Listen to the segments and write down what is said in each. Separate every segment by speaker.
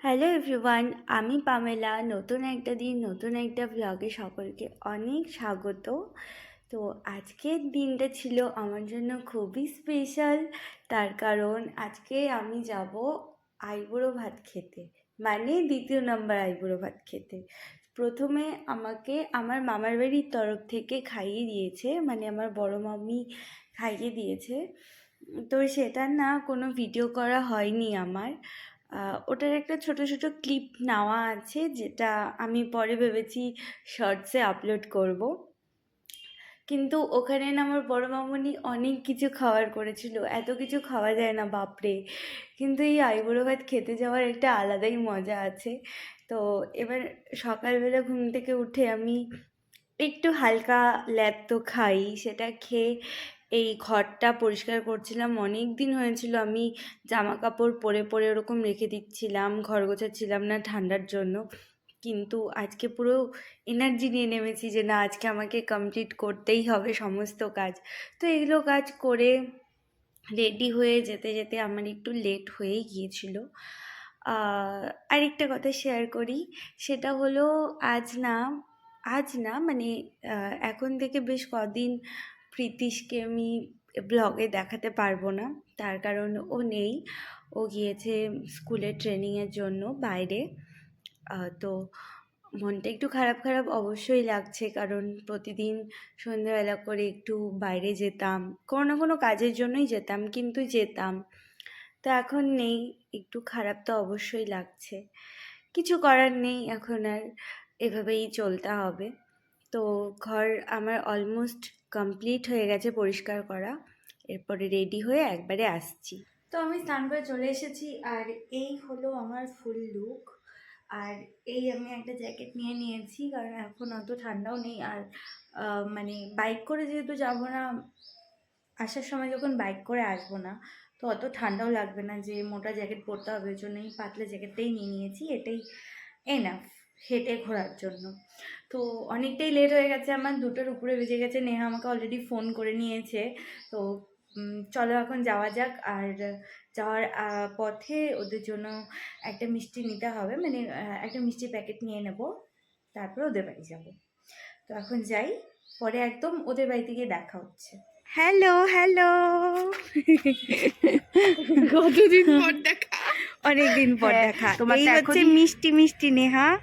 Speaker 1: Hello everyone আমি Pamela. নতুন একটা দিন, নতুন একটা ব্লগে সকলকে অনেক স্বাগত। তো আজকের দিনটা ছিল আমার জন্য খুবই স্পেশাল তার কারণ আজকে আমি যাব আইবুড়ো ভাত খেতে। মানে দ্বিতীয় নম্বর আইবুড়ো ভাত খেতে। প্রথমে আমাকে আমার মামার বাড়ির তরফ থেকে খাইয়ে দিয়েছে মানে আমার বড় মামি খাইয়ে দিয়েছে। তো সেটা না কোনো ভিডিও করা হয়নি আমার। ওটার একটা ছোট ছোট ক্লিপ নেওয়া আছে, যেটা আমি পরে ভেবেছি শর্টসে আপলোড করব। কিন্তু ওখানে না আমার বড় মামনি অনেক কিছু খাবার করেছিল, এত কিছু খাওয়া যায় না, বাপরে। কিন্তু এই আইবুড়ো ভাত খেতে যাওয়ার একটা আলাদাই মজা আছে। তো এবার সকালবেলা ঘুম থেকে উঠে আমি একটু হালকা ল্যাদ তো খাই, সেটা খেয়ে এই ঘরটা পরিষ্কার করছিলাম। অনেক দিন হয়েছিল, আমি জামা কাপড় পরে পরে ওরকম রেখে দিচ্ছিলাম, ঘর গোছাচ্ছিলাম না ঠান্ডার জন্য। কিন্তু আজকে পুরো এনার্জি নিয়ে নেমেছি যে না, আজকে আমাকে কমপ্লিট করতেই হবে সমস্ত কাজ। তো এগুলো কাজ করে রেডি হয়ে যেতে যেতে আমার একটু লেট হয়েই গিয়েছিল। আরেকটা কথা শেয়ার করি, সেটা হলো আজ না আজ না মানে এখন থেকে বেশ কদিন প্রীতিশকে আমি ব্লগে দেখাতে পারব না। তার কারণ ও নেই। ও গিয়েছে স্কুলের ট্রেনিংয়ের জন্য বাইরে। তো মনটা একটু খারাপ খারাপ অবশ্যই লাগছে। কারণ প্রতিদিন সন্ধ্যাবেলা করে একটু বাইরে যেতাম। কোনো না কোনো কাজের জন্যই যেতাম, কিন্তু যেতাম। তো এখন নেই। একটু খারাপ তো অবশ্যই লাগছে। কিছু করার নেই। এখন আর এভাবেই চলতে হবে। তো ঘর আমার অলমোস্ট কমপ্লিট হয়ে গেছে পরিষ্কার করা। এরপরে রেডি হয়ে একবারে আসছি। তো আমি স্নান করে চলে এসেছি আর এই হলো আমার ফুল লুক আর এই আমি একটা জ্যাকেট নিয়ে নিয়েছি কারণ এখন অত ঠান্ডাও নেই। আর মানে বাইক করে যেহেতু যাব না, আসার সময় যখন বাইক করে আসব না, তো অত ঠান্ডাও লাগবে না যে মোটা জ্যাকেট পরতে হবে। ওই জন্য এই পাতলা জ্যাকেটটাই নিয়ে নিয়েছি। এটাই এনাফ হেঁটে ঘোরার জন্য। তো অনেকটাই লেট হয়ে গেছে আমার দুটোর উপরে বেজে গেছে। নেহা আমাকে অলরেডি ফোন করে নিয়েছে। তো চলো এখন যাওয়া যাক। আর যাওয়ার পথে ওদের জন্য একটা মিষ্টি নিতে হবে। মানে একটা মিষ্টি প্যাকেট নিয়ে নেব। তারপর ওদের বাড়ি যাব। তো এখন যাই। পরে একদম ওদের বাড়িতে গিয়ে দেখা হচ্ছে। হ্যালো হ্যালো
Speaker 2: কতদিন পর দেখা?
Speaker 1: অনেকদিন পর
Speaker 2: হ্যাঁ,
Speaker 1: দেখা।
Speaker 2: তোমার
Speaker 1: এই হচ্ছে মিষ্টি মিষ্টি নেহা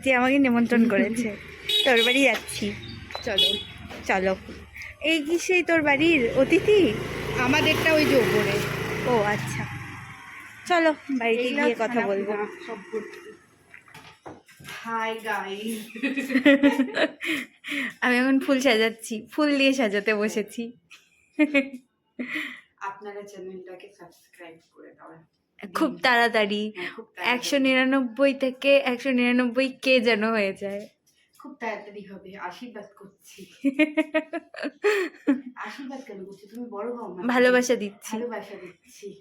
Speaker 1: যে আমাকে নিমন্ত্রণ করেছে। তোর বাড়ি যাচ্ছি।
Speaker 2: চলো।
Speaker 1: চলো। এই কি সেই তোর বাড়ির অতিথি?
Speaker 2: আমাদেরটা ওই যে ওপরে।
Speaker 1: ও আচ্ছা। চলো বাড়িতে গিয়ে কথা বলব।
Speaker 2: হাই
Speaker 1: আমি এখন ফুল সাজাচ্ছি। ফুল দিয়ে সাজাতে বসেছি।
Speaker 2: আপনারা চ্যানেলটাকে সাবস্ক্রাইব করে দাও।
Speaker 1: খুব তাড়াতাড়ি
Speaker 2: হ্যাঁ,
Speaker 1: একশো নিরানব্বই থেকে একশো নিরানব্বই কে যেন হয়ে যায়।
Speaker 2: খুব তাড়াতাড়ি হবে আশীর্বাদ করছি। আশীর্বাদ কেন করছি? তুমি বড় হও
Speaker 1: ভালোবাসা দিচ্ছি।
Speaker 2: ভালোবাসা দিচ্ছি।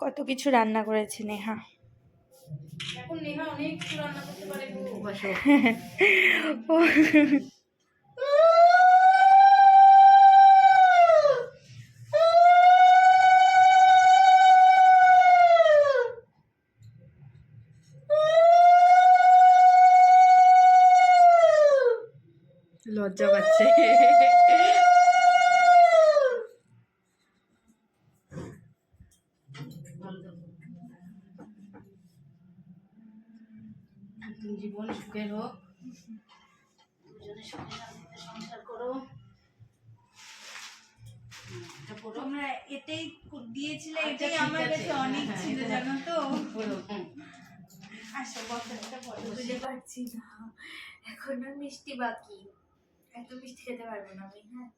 Speaker 1: কত কিছু রান্না করেছে নেহা।
Speaker 2: এখন নেহা অনেক কিছু রান্না করতে পারে লজ্জা পাচ্ছে। জীবন সুখের হোক। সংসার করো।
Speaker 1: তোমরা এটাই দিয়েছিলে
Speaker 2: আচ্ছা,
Speaker 1: এটাই আমার। কাছে অনেক
Speaker 2: হ্যাঁ,
Speaker 1: ছিল জানো তো। আসো বুঝতে পারছি না। এখন আর মিষ্টি বাকি। এত মিষ্টি খেতে পারব না আমি হ্যাঁ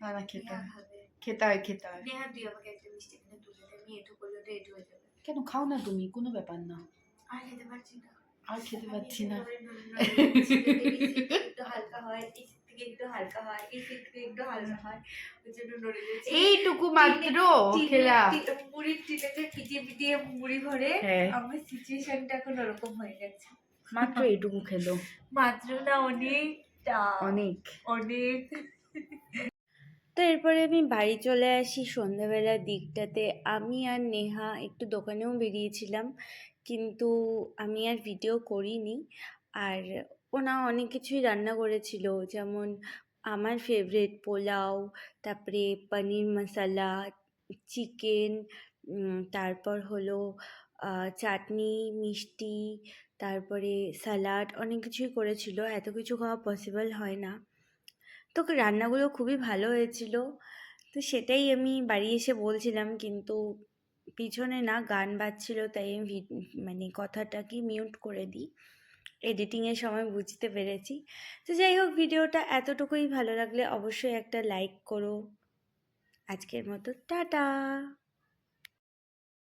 Speaker 2: না না খেতে
Speaker 1: নেহা
Speaker 2: হয়
Speaker 1: খাবে
Speaker 2: খেতে হয় খেতে হয়
Speaker 1: নেহা তুই আমাকে একটা মিষ্টি কিনে তুলে দে আমি এটু করলে তো এটু হয়ে যাবে
Speaker 2: কেন খাও না তুমি কোনো ব্যাপার না
Speaker 1: আর খেতে পারছি না
Speaker 2: আর খেতে পাচ্ছি না
Speaker 1: আমি একেবারে নড়ে নড়ে যাচ্ছি। এই থেকে একটু হালকা হয় থেকে একটু হালকা হয় এই থেকে একটু হালকা হয় ওই জন্য নড়ে যাচ্ছি
Speaker 2: এইটুকু মাত্র খেলা
Speaker 1: মুড়ির টিলেতে পিটিয়ে পিটিয়ে মুড়ি ভরে
Speaker 2: হ্যাঁ।
Speaker 1: আমার সিচুয়েশনটা এখন ওরকম হয়ে গেছে
Speaker 2: মাত্র এইটুকু খেলো
Speaker 1: মাত্র না অনেকটা
Speaker 2: অনেক।
Speaker 1: অনেক। তো এরপরে আমি বাড়ি চলে আসি সন্ধ্যাবেলার দিকটাতে। আমি আর নেহা একটু দোকানেও বেরিয়েছিলাম কিন্তু আমি আর ভিডিও করিনি। আর ওনা অনেক কিছুই রান্না করেছিল যেমন আমার ফেভারিট পোলাও তারপরে পনির মশলা চিকেন তারপর হলো চাটনি মিষ্টি তারপরে স্যালাড অনেক কিছুই করেছিল, এত কিছু খাওয়া পসিবল হয় না। তো রান্নাগুলো খুবই ভালো হয়েছিল, তো সেটাই আমি বাড়ি এসে বলছিলাম, কিন্তু পিছনে না গান বাজছিল, তাই আমি মানে কথাটাকে মিউট করে দিই। এডিটিংয়ের সময় বুঝতে পেরেছি। তো যাই হোক, ভিডিওটা এতটুকুই ভালো লাগলে অবশ্যই একটা লাইক করো। আজকের মতো, টাটা!